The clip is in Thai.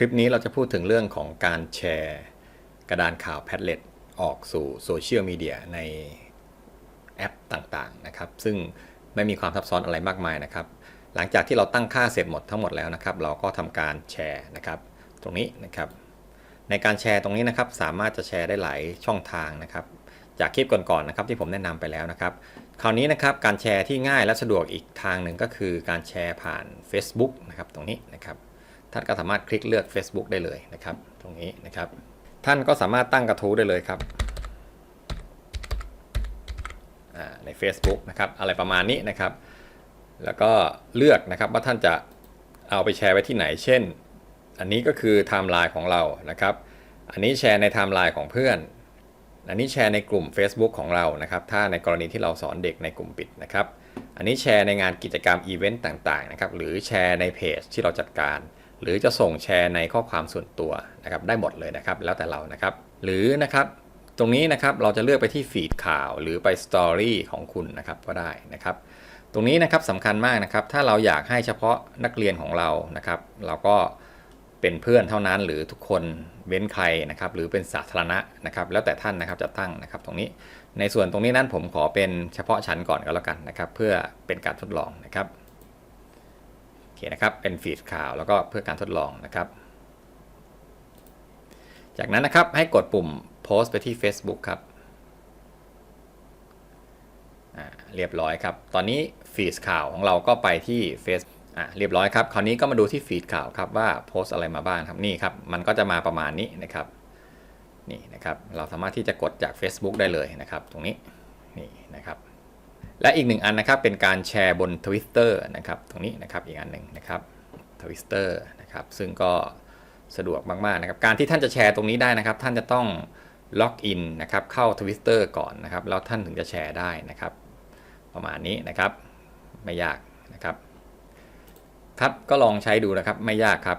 ลิปนี้เราจะพูดถึงเรื่องของการแชร์กระดานข่าวแพดเล็ตออกสู่โซเชียลมีเดียในแอปต่างๆนะครับ ซึ่งไม่มีความซับซ้อนอะไรมากมายนะครับ หลังจากที่เราตั้งค่าเสร็จหมดทั้งหมดแล้วนะครับ เราก็ทำการแชร์นะครับ ตรงนี้นะครับ ในการแชร์ตรงนี้นะครับ สามารถจะแชร์ได้หลายช่องทางนะครับ จากคลิปก่อนๆนะครับที่ผมแนะนำไปแล้วนะครับ คราวนี้นะครับการแชร์ที่ง่ายและสะดวกอีกทางหนึ่งก็คือการแชร์ผ่าน Facebook นะครับตรงนี้นะครับ ท่านก็สามารถคลิกเลือก Facebook ได้เลยนะครับ ตรงนี้นะครับ ท่านก็สามารถตั้งกระทู้ได้เลยครับใน Facebook นะครับอะไรประมาณนี้นะครับ แล้วก็เลือกนะครับว่าท่านจะเอาไปแชร์ไว้ที่ไหน เช่น อันนี้ก็คือไทม์ไลน์ของเรานะครับ อันนี้แชร์ในไทม์ไลน์ของเพื่อน อันนี้แชร์ในกลุ่ม Facebook ของเรานะครับ ถ้าในกรณีที่เราสอนเด็กในกลุ่มปิดนะครับ อันนี้แชร์ในงานกิจกรรมอีเวนต์ต่างๆนะครับ หรือแชร์ในเพจที่เราจัดการ หรือจะส่งแชร์ในข้อความส่วนตัวนะครับได้หมดเลยนะครับแล้วแต่เรานะครับ หรือนะครับตรงนี้นะครับเราจะเลือกไปที่ฟีดข่าวหรือไปสตอรี่ของคุณนะครับก็ได้นะครับ ตรงนี้นะครับสำคัญมากนะครับ ถ้าเราอยากให้เฉพาะนักเรียนของเรานะครับ เราก็เป็นเพื่อนเท่านั้นหรือทุกคนเว้นใครนะครับหรือเป็นสาธารณะนะครับ แล้วแต่ท่านนะครับจะตั้งนะครับ ตรงนี้ในส่วนตรงนี้นั้นผมขอเป็นเฉพาะชั้นก่อนก็แล้วกันนะครับ เพื่อเป็นการทดลองนะครับ เคนะครับ เป็นฟีดข่าวแล้วก็เพื่อการทดลองนะครับ จากนั้นนะครับให้กดปุ่มโพสต์ไปที่ Facebook ครับเรียบร้อยครับ ตอนนี้ฟีดข่าวของเราก็ไปที่เฟซอ่าเรียบร้อยครับ คราวนี้ก็มาดูที่ฟีดข่าวครับว่าโพสต์อะไรมาบ้างครับ นี่ครับ มันก็จะมาประมาณนี้นะครับ นี่นะครับ เราสามารถที่จะกดจาก Facebook ได้เลยนะครับ ตรงนี้ นี่นะครับ และอีกหนึ่งอันนะครับเป็นการแชร์บน Twitter นะครับตรงนี้นะครับอีกอันหนึ่งนะครับ Twitter นะครับซึ่งก็สะดวกมากๆนะครับการที่ท่านจะแชร์ตรงนี้ได้นะครับ ท่านจะต้องล็อกอินนะครับเข้า Twitter ก่อนนะครับแล้วท่านถึงจะแชร์ได้นะครับ ประมาณนี้นะครับไม่ยากนะครับครับก็ลองใช้ดูนะครับไม่ยากครับ